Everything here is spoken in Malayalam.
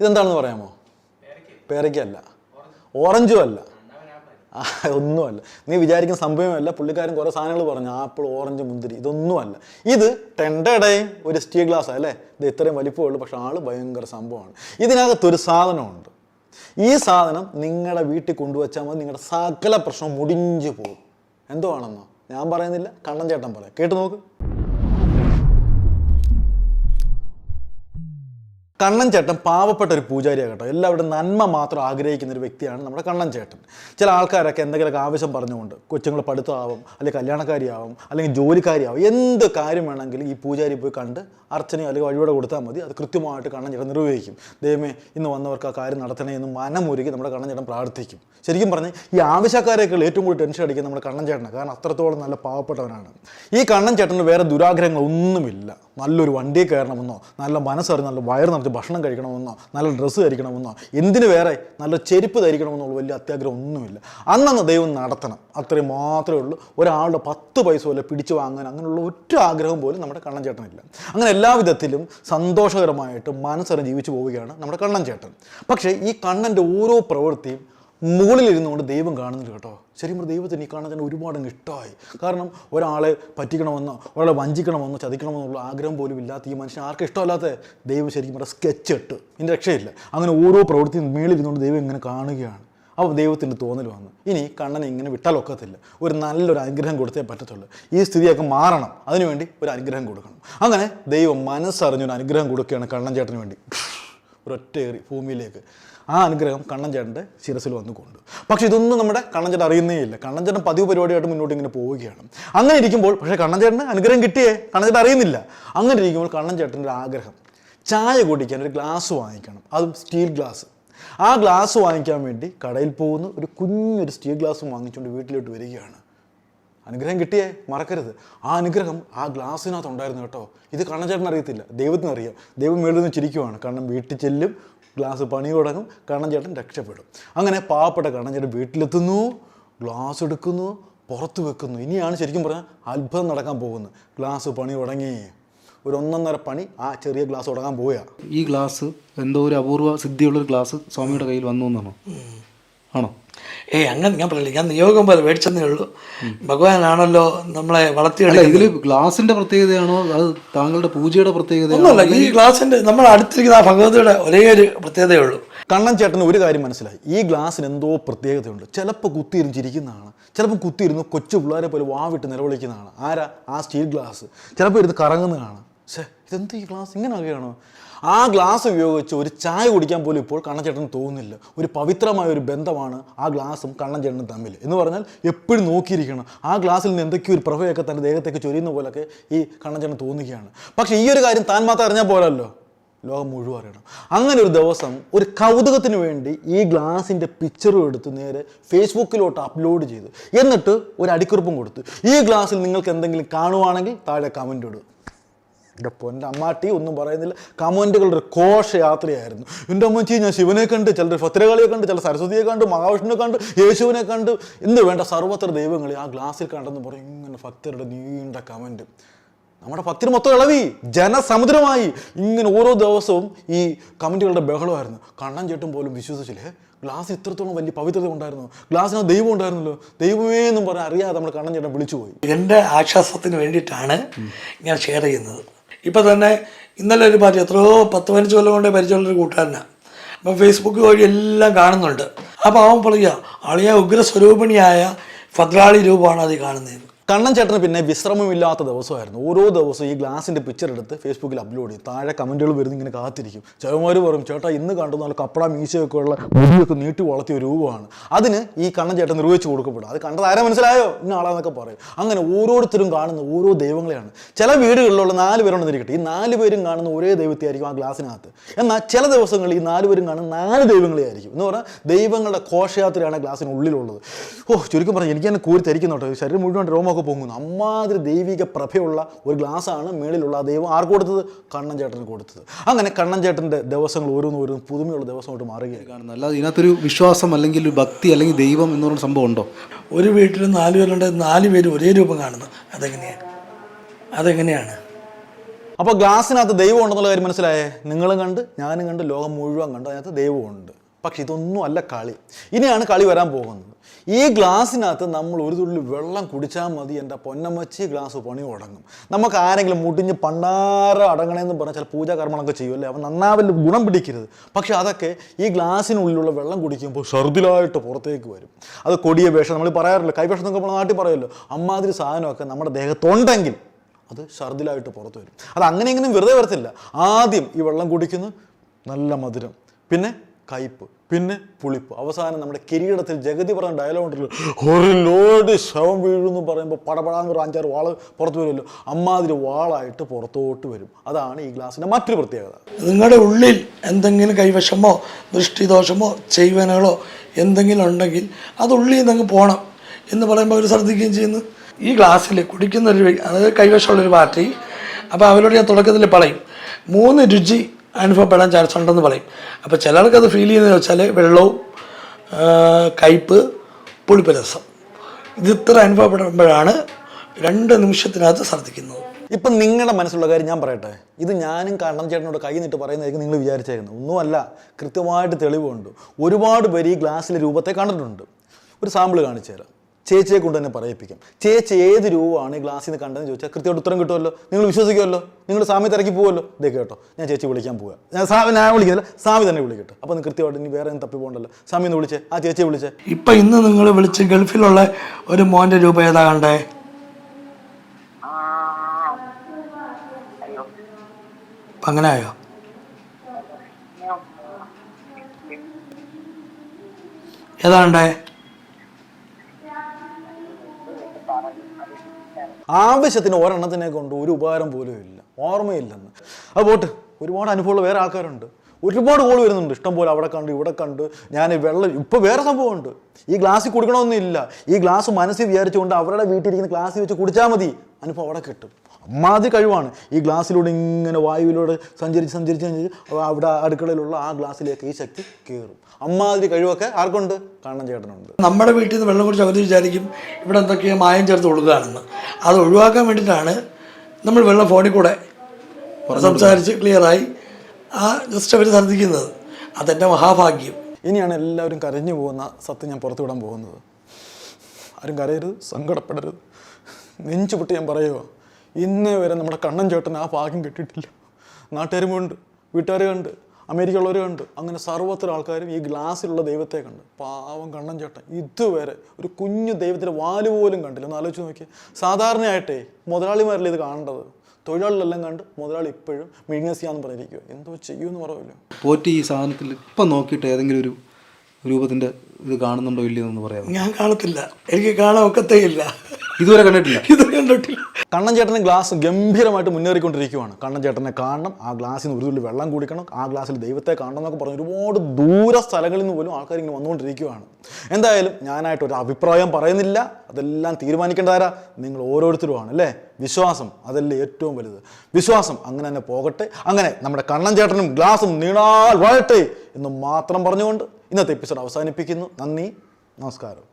ഇതെന്താണെന്ന് പറയാമോ? പേരയ്ക്കല്ല ഓറഞ്ചും അല്ല ഒന്നുമല്ല. നീ വിചാരിക്കുന്ന സംഭവമല്ല. പുള്ളിക്കാരൻ കുറേ സാധനങ്ങൾ പറഞ്ഞു. ആപ്പിൾ ഓറഞ്ച് മുന്തിരി. ഇതൊന്നുമല്ല. ഇത് ടെൻഡയുടെയും ഒരു സ്റ്റീൽ ഗ്ലാസ് അല്ലേ? ഇത് ഇത്രയും വലിപ്പമേ ഉള്ളൂ പക്ഷെ ആൾ ഭയങ്കര സംഭവമാണ്. ഇതിനകത്തൊരു സാധനമുണ്ട്. ഈ സാധനം നിങ്ങളുടെ വീട്ടിൽ കൊണ്ടുവച്ചാൽ മതി. നിങ്ങളുടെ സകല പ്രശ്നം മുടിഞ്ഞു പോകും. എന്തോ ആണെന്നോ? ഞാൻ പറയുന്നില്ല. കണ്ണൻ ചേട്ടൻ പറയാം കേട്ട് നോക്ക്. കണ്ണൻ ചേട്ടൻ പാവപ്പെട്ട ഒരു പൂജാരിയാണ് കേട്ടോ. എല്ലാവരുടെ നന്മ മാത്രം ആഗ്രഹിക്കുന്ന ഒരു വ്യക്തിയാണ് നമ്മുടെ കണ്ണൻ ചേട്ടൻ. ചില ആൾക്കാരൊക്കെ എന്തെങ്കിലുമൊക്കെ ആവശ്യം പറഞ്ഞുകൊണ്ട് കൊച്ചുങ്ങൾ പഠിത്തമാവും അല്ലെങ്കിൽ കല്യാണക്കാരിയാവും അല്ലെങ്കിൽ ജോലിക്കാരിയാവും എന്ത് കാര്യം വേണമെങ്കിലും ഈ പൂജാരി പോയി കണ്ട് അർച്ചനയോ അല്ലെങ്കിൽ വഴിപാട് കൊടുത്താൽ മതി. അത് കൃത്യമായിട്ട് കണ്ണൻ ചേട്ടൻ നിർവഹിക്കും. ദൈവമേ ഇന്ന് വന്നവർക്ക് ആ കാര്യം നടത്തണേ എന്ന് മനമുരുകി നമ്മുടെ കണ്ണൻ ചേട്ടൻ പ്രാർത്ഥിക്കും. ശരിക്കും പറഞ്ഞാൽ ഈ ആവശ്യക്കാരെയൊക്കെ ഏറ്റവും കൂടുതൽ ടെൻഷൻ അടിക്കുന്നത് നമ്മുടെ കണ്ണൻ ചേട്ടനാണ്. കാരണം അത്രത്തോളം നല്ല പാവപ്പെട്ടവനാണ്. ഈ കണ്ണൻ ചേട്ടന് വേറെ ദുരാഗ്രഹങ്ങളൊന്നുമില്ല. നല്ലൊരു വണ്ടിയിൽ കയറണമെന്നോ നല്ല മനസ്സറിഞ്ഞ് നല്ല വയറ് നിറച്ച് ഭക്ഷണം കഴിക്കണമെന്നോ നല്ല ഡ്രസ്സ് ധരിക്കണമെന്നോ എന്തിനു വേറെ നല്ല ചെരുപ്പ് ധരിക്കണമെന്നുള്ള വലിയ അത്യാഗ്രഹം ഒന്നുമില്ല. അന്നന്ന് ദൈവം നടത്തണം. അത്രയും മാത്രമേ ഉള്ളൂ. ഒരാളുടെ പത്ത് പൈസ പോലെ പിടിച്ചു വാങ്ങാൻ അങ്ങനെയുള്ള ഒറ്റ ആഗ്രഹം പോലും നമ്മുടെ കണ്ണൻ ചേട്ടനില്ല. അങ്ങനെ എല്ലാ വിധത്തിലും സന്തോഷകരമായിട്ട് മനസ്സറിഞ്ഞ് ജീവിച്ചു പോവുകയാണ് നമ്മുടെ കണ്ണൻ ചേട്ടൻ. പക്ഷേ ഈ കണ്ണന്റെ ഓരോ പ്രവൃത്തിയും മുകളിലിരുന്നുകൊണ്ട് ദൈവം കാണുന്നുണ്ട് കേട്ടോ. ശരിക്കും ദൈവത്തിന് ഈ കാണാൻ ഒരുപാട് ഇഷ്ടമായി. കാരണം ഒരാളെ പറ്റിക്കണമെന്നോ ഒരാളെ വഞ്ചിക്കണമെന്നോ ചതിക്കണമെന്നുള്ള ആഗ്രഹം പോലും ഇല്ലാത്ത ഈ മനുഷ്യൻ ആർക്കും ഇഷ്ടമല്ലാത്ത? ദൈവം ശരിക്കും പറഞ്ഞാൽ സ്കെച്ച് ഇട്ട്. ഇതിന്റെ രക്ഷയില്ല. അങ്ങനെ ഓരോ പ്രവൃത്തിയും മേളിലിരുന്നുകൊണ്ട് ദൈവം ഇങ്ങനെ കാണുകയാണ്. അപ്പോൾ ദൈവത്തിന്റെ തോന്നൽ വന്നു. ഇനി കണ്ണനെ ഇങ്ങനെ വിട്ടാലൊക്കത്തില്ല ഒരു നല്ലൊരു അനുഗ്രഹം കൊടുത്തേ പറ്റത്തുള്ളൂ. ഈ സ്ഥിതിയൊക്കെ മാറണം. അതിനുവേണ്ടി ഒരു അനുഗ്രഹം കൊടുക്കണം. അങ്ങനെ ദൈവം മനസ്സറിഞ്ഞൊരു അനുഗ്രഹം കൊടുക്കുകയാണ് കണ്ണൻ ചേട്ടന് വേണ്ടി. ഒരൊറ്റ ഏറി ഭൂമിയിലേക്ക്. ആ അനുഗ്രഹം കണ്ണൻ ചേട്ടന്റെ ശിരസിൽ വന്നു കൊണ്ടു. പക്ഷെ ഇതൊന്നും നമ്മുടെ കണ്ണൻ ചേട്ടൻ അറിയുന്നേ ഇല്ല. കണ്ണൻ ചേട്ടൻ പതിവ് പരിപാടിയായിട്ട് മുന്നോട്ട് ഇങ്ങനെ പോവുകയാണ്. അങ്ങനെ ഇരിക്കുമ്പോൾ പക്ഷേ കണ്ണൻ ചേട്ടന് അനുഗ്രഹം കിട്ടിയേ? കണ്ണൻ ചേട്ടൻ അറിയുന്നില്ല. അങ്ങനെ ഇരിക്കുമ്പോൾ കണ്ണൻ ചേട്ടന്റെ ഒരു ആഗ്രഹം ചായ കുടിക്കാൻ ഒരു ഗ്ലാസ് വാങ്ങിക്കണം. അതും സ്റ്റീൽ ഗ്ലാസ്. ആ ഗ്ലാസ് വാങ്ങിക്കാൻ വേണ്ടി കടയിൽ പോകുന്ന. ഒരു കുഞ്ഞൊരു സ്റ്റീൽ ഗ്ലാസ് വാങ്ങിച്ചുകൊണ്ട് വീട്ടിലോട്ട് വരികയാണ്. അനുഗ്രഹം കിട്ടിയേ? മറക്കരുത്. ആ അനുഗ്രഹം ആ ഗ്ലാസ്സിനകത്ത് ഉണ്ടായിരുന്നു കേട്ടോ. ഇത് കണ്ണൻചേട്ടൻ അറിയത്തില്ല. ദൈവത്തിന് അറിയാം. ദൈവം മേളിൽ ചിരിക്കുവാണ്. കാരണം വീട്ടിൽ ചെല്ലും ഗ്ലാസ് പണി തുടങ്ങും കണ്ണൻചേട്ടൻ രക്ഷപ്പെടും. അങ്ങനെ പാവപ്പെട്ട കണ്ണൻചേട്ടൻ വീട്ടിലെത്തുന്നു ഗ്ലാസ് എടുക്കുന്നു പുറത്ത് വെക്കുന്നു. ഇനിയാണ് ശരിക്കും പറഞ്ഞാൽ അത്ഭുതം നടക്കാൻ പോകുന്നത്. ഗ്ലാസ് പണി തുടങ്ങി. ഒരു ഒന്നൊന്നര പണി ആ ചെറിയ ഗ്ലാസ് തുടങ്ങാൻ പോവുകയാണ് ഈ ഗ്ലാസ് എന്തോ ഒരു അപൂർവ സിദ്ധിയുള്ളൊരു ഗ്ലാസ് സ്വാമിയുടെ കയ്യിൽ വന്നു എന്നാണോ? ആണോ? ഏയ് അങ്ങനെ ഞാൻ പറയില്ല ഞാൻ നിയോഗം പോലെ മേടിച്ചെന്നേ ഉള്ളൂ. ഭഗവാനാണല്ലോ നമ്മളെ അല്ല വളർത്തിയെടുക്കുന്നത് ഇതിൽ ഗ്ലാസിന്റെ പ്രത്യേകതയാണോ? അത് താങ്കളുടെ പൂജയുടെ പ്രത്യേകത ഒന്നുമല്ല ഈ ഗ്ലാസിന്റെ നമ്മൾ അടുത്തിരിക്കുന്ന ആ ഭഗവതിയുടെ ഒരേ ഒരു പ്രത്യേകതയേ ഉള്ളൂ. കണ്ണൻ ചേട്ടന് ഒരു കാര്യം മനസ്സിലായി. ഈ ഗ്ലാസ്സിന് എന്തോ പ്രത്യേകതയുണ്ട്. ചിലപ്പോൾ കുത്തിയിരിഞ്ഞിരിക്കുന്നതാണ്. ചിലപ്പോൾ കുത്തിയിരുന്ന് കൊച്ചു പിള്ളേരെ പോലെ വാവിട്ട് നിലവിളിക്കുന്നതാണ്. ആരാ? ആ സ്റ്റീൽ ഗ്ലാസ്. ചിലപ്പോൾ ഇരുന്ന് കറങ്ങുന്നതാണ്. ഛേ ഇതെന്ത് ഈ ഗ്ലാസ്? ഇങ്ങനെ ആകുകയാണോ ആ ഗ്ലാസ് ഉപയോഗിച്ച് ഒരു ചായ കുടിക്കാൻ പോലും ഇപ്പോൾ കണ്ണൻചേട്ടന് തോന്നുന്നില്ല. ഒരു പവിത്രമായ ഒരു ബന്ധമാണ് ആ ഗ്ലാസും കണ്ണൻചേട്ടനും തമ്മിൽ. എന്ന് പറഞ്ഞാൽ എപ്പോഴും നോക്കിയിരിക്കണം. ആ ഗ്ലാസ്സിൽ നിന്ന് എന്തൊക്കെയോ ഒരു പ്രഭയൊക്കെ തന്റെ ദേഹത്തേക്ക് ചൊരിയുന്ന പോലൊക്കെ ഈ കണ്ണൻചേട്ടൻ തോന്നുകയാണ്. പക്ഷേ ഈ ഒരു കാര്യം താൻ മാത്രം അറിഞ്ഞാൽ പോലല്ലോ ലോകം മുഴുവൻ അറിയണം. അങ്ങനെ ഒരു ദിവസം ഒരു കൗതുകത്തിന് വേണ്ടി ഈ ഗ്ലാസിന്റെ പിക്ചറും എടുത്ത് നേരെ ഫേസ്ബുക്കിലോട്ട് അപ്ലോഡ് ചെയ്തു. എന്നിട്ട് ഒരു അടിക്കുറിപ്പും കൊടുത്തു. ഈ ഗ്ലാസ്സിൽ നിങ്ങൾക്ക് എന്തെങ്കിലും കാണുവാണെങ്കിൽ താഴെ കമന്റ് ഇടും. എന്റെ പൊന്റെ അമ്മാട്ടി ഒന്നും പറയുന്നില്ല. കമന്റുകളുടെ ഒരു ഘോഷയാത്രയായിരുന്നു. എന്റെ അമ്മച്ചി ഞാൻ ശിവനെ കണ്ട് ചിലർ ഭദ്രകാളിയെ കണ്ട് ചില സരസ്വതിയെ കണ്ട് മഹാവിഷ്ണുവിനെ കണ്ട് യേശുവിനെ കണ്ട്. എന്ത് വേണ്ട സർവത്ര ദൈവങ്ങളെ ആ ഗ്ലാസ്സിൽ കണ്ടെന്ന് പറയും. ഇങ്ങനെ ഭക്തരുടെ നീണ്ട കമന്റ് നമ്മുടെ ഭക്തർ മൊത്തം ഇളവി ജനസമുദ്രമായി. ഇങ്ങനെ ഓരോ ദിവസവും ഈ കമന്റുകളുടെ ബഹളമായിരുന്നു. കണ്ണൻ ചേട്ടും പോലും വിശ്വസിച്ചില്ലേ? ഗ്ലാസ് ഇത്രത്തോളം വലിയ പവിത്രത ഉണ്ടായിരുന്നു. ഗ്ലാസ്സിനകത്ത് ദൈവം ഉണ്ടായിരുന്നല്ലോ. ദൈവമേ എന്നും പറഞ്ഞാൽ അറിയാതെ നമ്മൾ കണ്ണൻ ചേട്ടൻ വിളിച്ചു പോയി എന്റെ ആശ്വാസത്തിന് വേണ്ടിയിട്ടാണ് ഞാൻ ഷെയർ ചെയ്യുന്നത്. ഇപ്പം തന്നെ ഇന്നലെ ഒരു പാർട്ടി എത്രയോ പത്ത് പതിനഞ്ച് കൊല്ലം കൊണ്ടേ പരിചയമുള്ളൊരു കൂട്ടുകാരനാണ് അപ്പം ഫേസ്ബുക്ക് വഴി എല്ലാം കാണുന്നുണ്ട്. അപ്പോൾ അവൻ പറയുക അളിയ ഉഗ്രസ്വരൂപിണിയായ ഭദ്രാളി രൂപമാണ് അത് കാണുന്നത് കണ്ണൻ ചേട്ടന് പിന്നെ വിശ്രമമില്ലാത്ത ദിവസമായിരുന്നു. ഓരോ ദിവസവും ഈ ഗ്ലാസിന്റെ പിക്ചർ എടുത്ത് ഫേസ്ബുക്കിൽ അപ്ലോഡ് ചെയ്യും. താഴെ കമന്റുകൾ വരുന്ന ഇങ്ങനെ കാത്തിരിക്കും. ചേവന്മാർ പറയും ചേട്ടാ ഇന്ന് കണ്ടു നല്ല കപ്പട മീശയൊക്കെ ഉള്ള മുടിയൊക്കെ നീട്ടി വളർത്തിയ രൂപമാണ്. അതിന് ഈ കണ്ണൻ ചേട്ടൻ നിർവഹിച്ചു കൊടുക്കപ്പെടും. അത് കണ്ടത് ആരാ മനസ്സിലായോ? ഇന്ന ആളാന്നൊക്കെ പറയും. അങ്ങനെ ഓരോരുത്തരും കാണുന്ന ഓരോ ദൈവങ്ങളെയാണ്. ചില വീടുകളിലുള്ള നാല് പേരുണ്ട് പേരുണ്ടെന്നിരിക്കട്ടെ ഈ നാല് പേരും കാണുന്ന ഒരേ ദൈവത്തെ ആയിരിക്കും ആ ഗ്ലാസിനകത്ത്. എന്നാൽ ചില ദിവസങ്ങളിൽ ഈ നാല് പേരും കാണുന്ന നാല് ദൈവങ്ങളെ ആയിരിക്കും എന്ന് പറഞ്ഞാൽ ദൈവങ്ങളുടെ ഘോഷയാത്രയാണ് ഗ്ലാസിന് ഉള്ളിലുള്ളത് ഓ ചുരുക്കം പറഞ്ഞാൽ എനിക്ക് തന്നെ കൂരി തരിക്കുന്നു ശരീരം മുഴുവൻ രോമമൊക്കെ പൊങ്ങുന്നു. അമ്മാതിരി ദൈവിക പ്രഭയുള്ള ഒരു ഗ്ലാസ്സാണ് മേളിലുള്ള ആ ദൈവം ആർക്ക് കൊടുത്തത്? കണ്ണൻ ചേട്ടന് കൊടുത്തത്. അങ്ങനെ കണ്ണൻ ചേട്ടന്റെ ദിവസങ്ങൾ ഓരോന്നും ഓരോന്നും പുതുമയുള്ള ദിവസമായിട്ട് മാറുകയായി കാണുന്നത് അല്ലാതെ ഇതിനകത്തൊരു വിശ്വാസം അല്ലെങ്കിൽ ഒരു ഭക്തി അല്ലെങ്കിൽ ദൈവം എന്ന് പറയുന്ന സംഭവം ഉണ്ടോ? ഒരു വീട്ടിൽ നാല് പേരുണ്ട്. നാല് പേര് ഒരേ രൂപം കാണുന്നു. അതെങ്ങനെയാണ്? അതെങ്ങനെയാണ്? അപ്പോൾ ഗ്ലാസ്സിനകത്ത് ദൈവം ഉണ്ടെന്നുള്ള കാര്യം മനസ്സിലായേ? നിങ്ങളും കണ്ട് ഞാനും കണ്ട് ലോകം മുഴുവൻ കണ്ട് അതിനകത്ത് ദൈവമുണ്ട് പക്ഷെ ഇതൊന്നും അല്ല കളി. ഇനിയാണ് കളി വരാൻ പോകുന്നത്. ഈ ഗ്ലാസ്സിനകത്ത് നമ്മൾ ഒരു തുള്ളി വെള്ളം കുടിച്ചാൽ മതി എന്റെ പൊന്നമ്മച്ചി ഗ്ലാസ് പണി തുടങ്ങും. നമുക്ക് ആരെങ്കിലും മുടിഞ്ഞ് പണ്ടാര അടങ്ങണമെന്ന് പറഞ്ഞാൽ ചില പൂജാകർമ്മങ്ങളൊക്കെ ചെയ്യുമല്ലേ അവൻ നന്നാവല്ല ഗുണം പിടിക്കരുത്. പക്ഷേ അതൊക്കെ ഈ ഗ്ലാസ്സിനുള്ളിലുള്ള വെള്ളം കുടിക്കുമ്പോൾ ഷർദിലായിട്ട് പുറത്തേക്ക് വരും. അത് കൊടിയ വേഷം നമ്മൾ പറയാറില്ല? കൈവേഷം എന്നൊക്കെ നമ്മൾ നാട്ടിൽ പറയുമല്ലോ. അമ്മാതിരി സാധനമൊക്കെ നമ്മുടെ ദേഹത്തുണ്ടെങ്കിൽ അത് ഷർദിലായിട്ട് പുറത്ത് വരും. അത് അങ്ങനെയെങ്കിലും വെറുതെ വരത്തില്ല. ആദ്യം ഈ വെള്ളം കുടിക്കുന്നു നല്ല മധുരം. പിന്നെ കയ്പ് പിന്നെ പുളിപ്പ്. അവസാനം നമ്മുടെ കിരീടത്തിൽ ജഗതി പറഞ്ഞ ഡയലോഗ് ഉണ്ടല്ലോ. ഒരു ലോഡ് ശവം വീഴുന്നു പറയുമ്പോൾ പടപടാന്ന് ഒരു അഞ്ചാറ് വാൾ പുറത്ത് വരുമല്ലോ. അമ്മാതിരി വാളായിട്ട് പുറത്തോട്ട് വരും. അതാണ് ഈ ഗ്ലാസിന്റെ മറ്റൊരു പ്രത്യേകത. നിങ്ങളുടെ ഉള്ളിൽ എന്തെങ്കിലും കൈവശമോ ദൃഷ്ടിദോഷമോ ചെയ്വനകളോ എന്തെങ്കിലും ഉണ്ടെങ്കിൽ അത് ഉള്ളിൽ നിന്ന് അങ്ങ് പോകണം എന്ന് പറയുമ്പോൾ അവർ ശ്രദ്ധിക്കുകയും ചെയ്യുന്നു. ഈ ഗ്ലാസ്സിൽ കുടിക്കുന്ന ഒരു അതായത് കൈവശമുള്ളൊരു പാർട്ടി അപ്പോൾ അവരോട് ഞാൻ തുടക്കത്തിൽ പറയും മൂന്ന് രുചി അനുഭവപ്പെടാൻ ചാൻസ് ഉണ്ടെന്ന് പറയും. അപ്പോൾ ചിലർക്ക് അത് ഫീൽ ചെയ്യുന്നത് വെച്ചാൽ വെള്ളവും കയ്പ്പ് കയ്പ് പുളിപ്പ് രസം. ഇത് അനുഭവപ്പെടുമ്പോഴാണ് രണ്ട് നിമിഷത്തിനകത്ത് ശ്രദ്ധിക്കുന്നത് ഇപ്പം നിങ്ങളുടെ മനസ്സിലുള്ള കാര്യം ഞാൻ പറയട്ടെ. ഇത് ഞാനും കണ്ണൻ ചേട്ടനോട് കൈ നിട്ട് പറയുന്നതായിരിക്കും നിങ്ങൾ വിചാരിച്ചേക്കുന്നത്. ഒന്നുമല്ല കൃത്യമായിട്ട് തെളിവുണ്ട്. ഒരുപാട് പേര് ഈ ഗ്ലാസ്സിലെ രൂപത്തെ കണ്ടിട്ടുണ്ട്. ഒരു സാമ്പിൾ കാണിച്ചു തരാം. ചേച്ചിയെ കൊണ്ട് തന്നെ പറയിപ്പിക്കാം. ചേച്ചി ഏത് രൂപമാണ് ഈ ഗ്ലാസ്സിൽ നിന്ന് കണ്ടതെന്ന് ചോദിച്ചാൽ കൃത്യമായിട്ട് ഉത്തരം കിട്ടുമല്ലോ. നിങ്ങൾ വിശ്വസിക്കുമല്ലോ. നിങ്ങൾ സാമി തിരക്കി പോകുമല്ലോ ഇതേ കേട്ടോ ഞാൻ ചേച്ചി വിളിക്കാൻ പോവുക ഞാൻ സാമി ഞാൻ വിളിക്കുന്നില്ല സാമി തന്നെ വിളിക്കട്ടെ അപ്പം കൃത്യമായിട്ട് ഇനി വേറെ ഒന്നും തപ്പി പോകണ്ടല്ലോ സാമി ഒന്ന് വിളിച്ചേ. ആ ചേച്ചിയെ വിളിച്ചേ. ഇപ്പം ഇന്ന് നിങ്ങൾ വിളിച്ച് ഗൾഫിലുള്ള ഒരു മോന്റെ രൂപ ഏതാ കണ്ടേ? അങ്ങനെയോ അങ്ങനെ ആയോ? ഏതാ കണ്ടേ? ആവശ്യത്തിന് ഒരെണ്ണത്തിനെ കൊണ്ട് ഒരു ഉപകാരം പോലും ഇല്ല. ഓർമ്മയില്ലെന്ന്. അത് പോട്ട് ഒരുപാട് അനുഭവമുള്ള വേറെ ആൾക്കാരുണ്ട്. ഒരുപാട് കോൾ വരുന്നുണ്ട്. ഇഷ്ടം പോലെ അവിടെ കണ്ട് ഇവിടെ കണ്ട്. ഞാൻ വെള്ളം ഇപ്പോൾ വേറെ സംഭവമുണ്ട്. ഈ ഗ്ലാസ്സിൽ കുടിക്കണമെന്നില്ല. ഈ ഗ്ലാസ് മനസ്സിൽ വിചാരിച്ചുകൊണ്ട് അവരുടെ വീട്ടിലിരിക്കുന്ന ഗ്ലാസ്സിൽ വെച്ച് കുടിച്ചാൽ മതി. അനുഭവം അവിടെ കിട്ടും. അമ്മാതി കഴിവാണ്. ഈ ഗ്ലാസ്സിലൂടെ ഇങ്ങനെ വായുവിലൂടെ സഞ്ചരിച്ച് സഞ്ചരിച്ച് സഞ്ചരിച്ച് അവിടെ അടുക്കളയിലുള്ള ആ ഗ്ലാസ്സിലേക്ക് ഈ ശക്തി കയറും. അമ്മാതിരി കഴിവൊക്കെ ആർക്കുണ്ട്? കാണാൻ ചേട്ടനുണ്ട്. നമ്മുടെ വീട്ടിൽ നിന്ന് വെള്ളം കുറിച്ച് അവർ വിചാരിക്കും. ഇവിടെ എന്തൊക്കെയോ മായം ചേർത്ത് കൊടുക്കുകയാണെന്ന്. അത് ഒഴിവാക്കാൻ വേണ്ടിയിട്ടാണ് നമ്മൾ വെള്ളം ഫോണിൽ കൂടെ സംസാരിച്ച് ക്ലിയറായി ആ ജസ്റ്റ് അവർ ശ്രദ്ധിക്കുന്നത്. അതെന്റെ മഹാഭാഗ്യം. ഇനിയാണ് എല്ലാവരും കരഞ്ഞു പോകുന്ന സത്യം ഞാൻ പുറത്തു വിടാൻ പോകുന്നത്. ആരും കരയരുത് സങ്കടപ്പെടരുത്. നെഞ്ചു പൊട്ടി ഞാൻ പറയുക ഇന്നേ വരെ നമ്മുടെ കണ്ണൻ ചേട്ടൻ ആ ഭാഗ്യം കിട്ടിയിട്ടില്ല. നാട്ടുകാരും കണ്ട് വീട്ടുകാർ കണ്ട് അമേരിക്കയുള്ളവർ കണ്ട് അങ്ങനെ സർവത്ര ആൾക്കാരും ഈ ഗ്ലാസ്സിലുള്ള ദൈവത്തെ കണ്ട്. പാവം കണ്ണൻ ചേട്ടൻ. ഇതുവരെ ഒരു കുഞ്ഞു ദൈവത്തിന്റെ വാൽ പോലും കണ്ടില്ല. ഒന്ന് ആലോചിച്ച് നോക്കി സാധാരണയായിട്ടേ മുതലാളിമാരല്ലേ ഇത് കാണേണ്ടത്? തൊഴിലാളികളെല്ലാം കണ്ട് മുതലാളി ഇപ്പോഴും മിഴുങ്ങസിയാന്ന് പറഞ്ഞിരിക്കുക എന്തോ ചെയ്യുമെന്ന് പറയുമല്ലോ പോറ്റി ഈ സാധനത്തിൽ ഇപ്പം നോക്കിയിട്ട് ഏതെങ്കിലും ഒരു രൂപത്തിന്റെ ഇത് കാണുന്നുണ്ടോ ഇല്ലയോ എന്ന് പറയാം ഞാൻ കാണത്തില്ല. എനിക്ക് കാണാൻ ഒക്കത്തേ ഇല്ല ഇതുവരെ കണ്ടിട്ടില്ല. ഇതുവരെ കണ്ടിട്ടില്ല. കണ്ണൻ ഗ്ലാസ് ഗംഭീരമായിട്ട് മുന്നേറിക്കൊണ്ടിരിക്കുകയാണ് കണ്ണൻ ചേട്ടനെ കാണണം ആ ഗ്ലാസ്സിൽ നിന്ന് ഒരു തുള്ളി വെള്ളം കുടിക്കണം ആ ഗ്ലാസ്സിൽ ദൈവത്തെ കാണണം എന്നൊക്കെ പറഞ്ഞ് ഒരുപാട് ദൂര സ്ഥലങ്ങളിൽ നിന്ന് പോലും ആൾക്കാർ ഇങ്ങനെ വന്നുകൊണ്ടിരിക്കുകയാണ് എന്തായാലും ഞാനായിട്ട് ഒരു അഭിപ്രായം പറയുന്നില്ല. അതെല്ലാം തീരുമാനിക്കേണ്ടതാരാ നിങ്ങൾ ഓരോരുത്തരുമാണ് അല്ലേ? വിശ്വാസം അതല്ലേ ഏറ്റവും വലുത്. വിശ്വാസം അങ്ങനെ തന്നെ പോകട്ടെ. അങ്ങനെ നമ്മുടെ കണ്ണൻ ചേട്ടനും ഗ്ലാസും നീണാൽ വഴട്ടെ എന്ന് മാത്രം പറഞ്ഞുകൊണ്ട് ഇന്നത്തെ എപ്പിസോഡ് അവസാനിപ്പിക്കുന്നു. നന്ദി നമസ്കാരം.